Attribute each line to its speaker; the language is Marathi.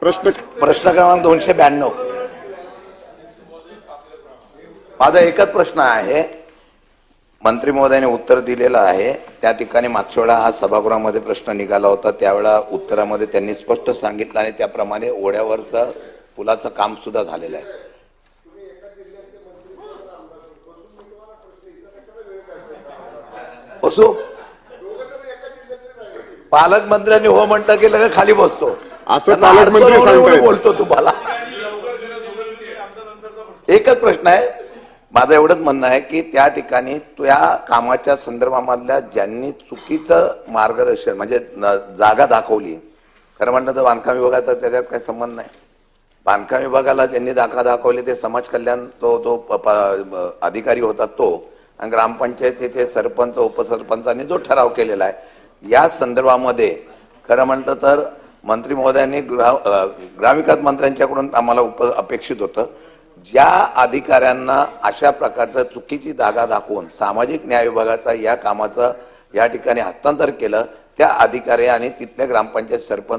Speaker 1: प्रश्न
Speaker 2: प्रश्न क्रमांक दोनशे ब्याण्णव. माझा एकच प्रश्न आहे. मंत्री महोदयाने उत्तर दिलेलं आहे. त्या ठिकाणी मागच्या वेळा हा सभागृहामध्ये प्रश्न निघाला होता. त्यावेळा उत्तरामध्ये त्यांनी स्पष्ट सांगितलं आणि त्याप्रमाणे ओढ्यावरचं पुलाचं काम सुद्धा झालेलं आहे. बसू? पालकमंत्र्यांनी हो म्हणता की लगेच खाली बसतो.
Speaker 1: असं पालकमंत्री सांगतायत.
Speaker 2: बोलतो तुम्हाला. एकच प्रश्न आहे. माझं एवढंच म्हणणं आहे की त्या ठिकाणी त्या कामाच्या संदर्भामधल्या ज्यांनी चुकीचं मार्गदर्शन म्हणजे जागा दाखवली. खरं म्हणलं तर बांधकाम विभागाचा त्याच्यात काही संबंध नाही. बांधकाम विभागाला ज्यांनी दाखा दाखवले ते समाज कल्याण तो तो अधिकारी होता तो. आणि ग्रामपंचायतीचे सरपंच उपसरपंचांनी जो ठराव केलेला आहे. या संदर्भामध्ये खरं म्हटलं तर मंत्री महोदयांनी ग्राम ग्रामविकास मंत्र्यांच्याकडून आम्हाला उप अपेक्षित होतं. ज्या अधिकाऱ्यांना अशा प्रकारचं चुकीची धागा दाखवून सामाजिक न्याय विभागाचा या कामाचं या ठिकाणी हस्तांतर केलं त्या अधिकारी आणि तिथल्या ग्रामपंचायत सरपंच